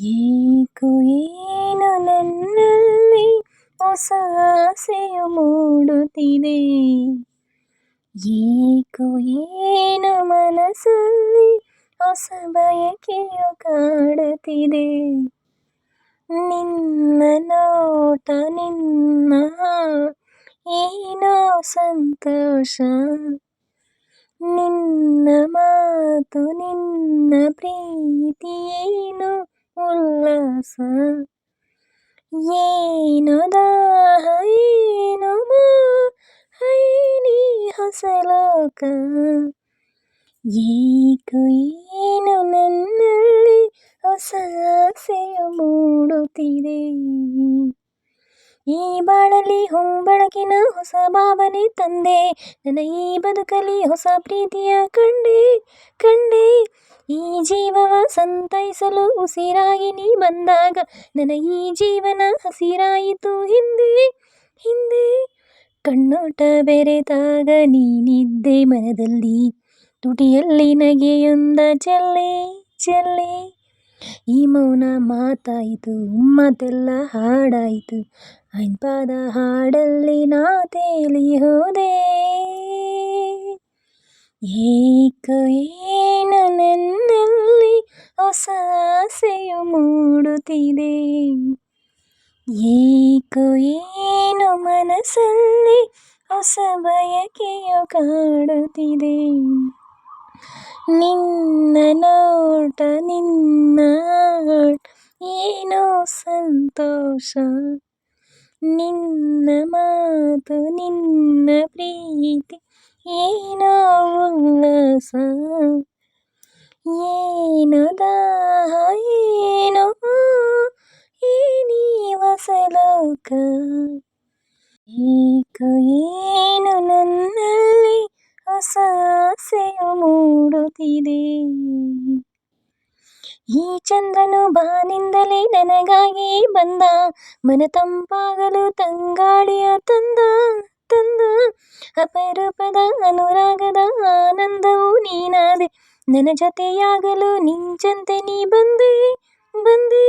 ಏಕೋ ಏನು ನನ್ನಲ್ಲಿ ಹೊಸ ಆಸೆಯು ಮೂಡುತ್ತಿದೆ. ಏಕೋ ಏನು ಮನಸ್ಸಲ್ಲಿ ಹೊಸ ಬಯಕೆಯು ಕಾಡುತ್ತಿದೆ. ನಿನ್ನ ನೋಟ, ನಿನ್ನ ಏನೋ ಸಂತೋಷ. ನಿನ್ನ ಮಾತು, ನಿನ್ನ ಪ್ರೀತಿ ಏನು? ಉಲ್ಲಾಸ ಏನು ದಾಹ ಏನು ನೀ ಹೊಸ ಲೋಕ ಏಕೋ ಏನು ನನ್ನಲ್ಲಿ ಹೊಸ ಆಸೆಯು ಮೂಡುತ್ತಿದೆ ಈ ಬಾಳಲಿ ಹೊಂಬಳಕಿನ ಹೊಸ ಭಾವನೆ ತಂದೆ. ನನ್ನ ಈ ಬದುಕಲಿ ಹೊಸ ಪ್ರೀತಿಯ ಕಂಡೆ ಕಂಡೆ. ಈ ಜೀವವ ಸಂತೈಸಲು ಉಸಿರಾಗಿ ನೀ ಬಂದಾಗ ನನ್ನ ಈ ಜೀವನ ಹಸಿರಾಯಿತು ಹಿಂದೆ ಹಿಂದೆ. ಕಣ್ಣೋಟ ಬೆರೆತಾಗ ನೀನಿದ್ದೆ ಮನದಲ್ಲಿ ತುಟಿಯಲ್ಲಿ ನಗೆಯೊಂದ ಚೆಲ್ಲೆ ಚೆಲ್ಲೆ. ಈ ಮೌನ ಮಾತಾಯಿತು ಮಾತೆಲ್ಲ ಹಾಡಾಯಿತು. ಪಾದ ಹಾಡಲ್ಲಿ ನಾ ತೇಲಿ ಹೋದೆ. ಏಕೋ ನನ್ನಲ್ಲಿ ಹೊಸ ಆಸೆಯು ಮೂಡುತ್ತಿದೆ. ಏಕೋ ಏನು ಮನಸ್ಸಲ್ಲಿ ಹೊಸ ಬಯಕೆಯು ಕಾಡುತ್ತಿದೆ. ನಿನ್ನ ನೋಟ ನಿನ್ನ ಏನೋ ಸಂತೋಷ ನಿನ್ನ ಮಾತು ನಿನ್ನ ಪ್ರೀತಿ ಏನೋ ಉಲ್ಲಾಸ ಏನು ದಾಹ ಏನೋ ಏನಿ ಹೊಸ ಲೋಕ ಏಕೋ ಏನು ನನ್ನಲ್ಲಿ ಹೊಸ ಆಸೆಯು ಮೂಡುತ್ತಿದೆ ಈ ಚಂದ್ರನು ಬಾನಿಂದಲೇ ನನಗಾಗಿ ಬಂದ. ಮನ ತಂಪಾಗಲು ತಂಗಾಳಿಯ ತಂದ ತಂದ. ಅಪರೂಪದ ಅನುರಾಗದ ಆನಂದವು ನೀನಾದೆ. ನನ್ನ ಜೊತೆಯಾಗಲು ನಿಂಚಂತೆ ನೀ ಬಂದೆ ಬಂದೆ.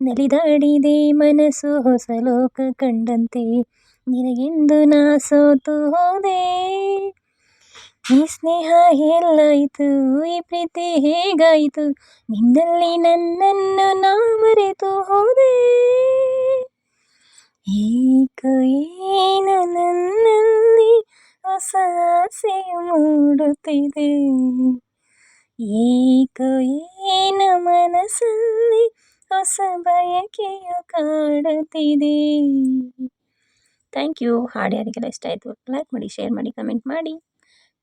ನಲಿದಾಡಿದೆ ಮನಸ್ಸು ಹೊಸ ಲೋಕ ಕಂಡಂತೆ. ನಿನಗೆಂದು ನಾ ಸೋತು ಹೋದೆ. ಈ ಸ್ನೇಹ ಎಲ್ಲಾಯಿತು, ಈ ಪ್ರೀತಿ ಹೇಗಾಯಿತು? ನಿನ್ನಲ್ಲಿ ನನ್ನನ್ನು ನಾ ಮರೆತು ಹೋದೆ. ಈಗ ಏನು ನನ್ನಲ್ಲಿ ಹೊಸ ಆಸೆಯು ಮೂಡುತ್ತಿದೆ? ಈಗ ಏನು ಮನಸ್ಸಲ್ಲಿ ಹೊಸ ಬಯಕೆಯು ಕಾಡುತ್ತಿದೆ? ಥ್ಯಾಂಕ್ ಯು ಹಾಡು ಯಾರಿಗೆಲ್ಲ ಇಷ್ಟ ಆಯಿತು ಲೈಕ್ ಮಾಡಿ ಶೇರ್ ಮಾಡಿ ಕಮೆಂಟ್ ಮಾಡಿ.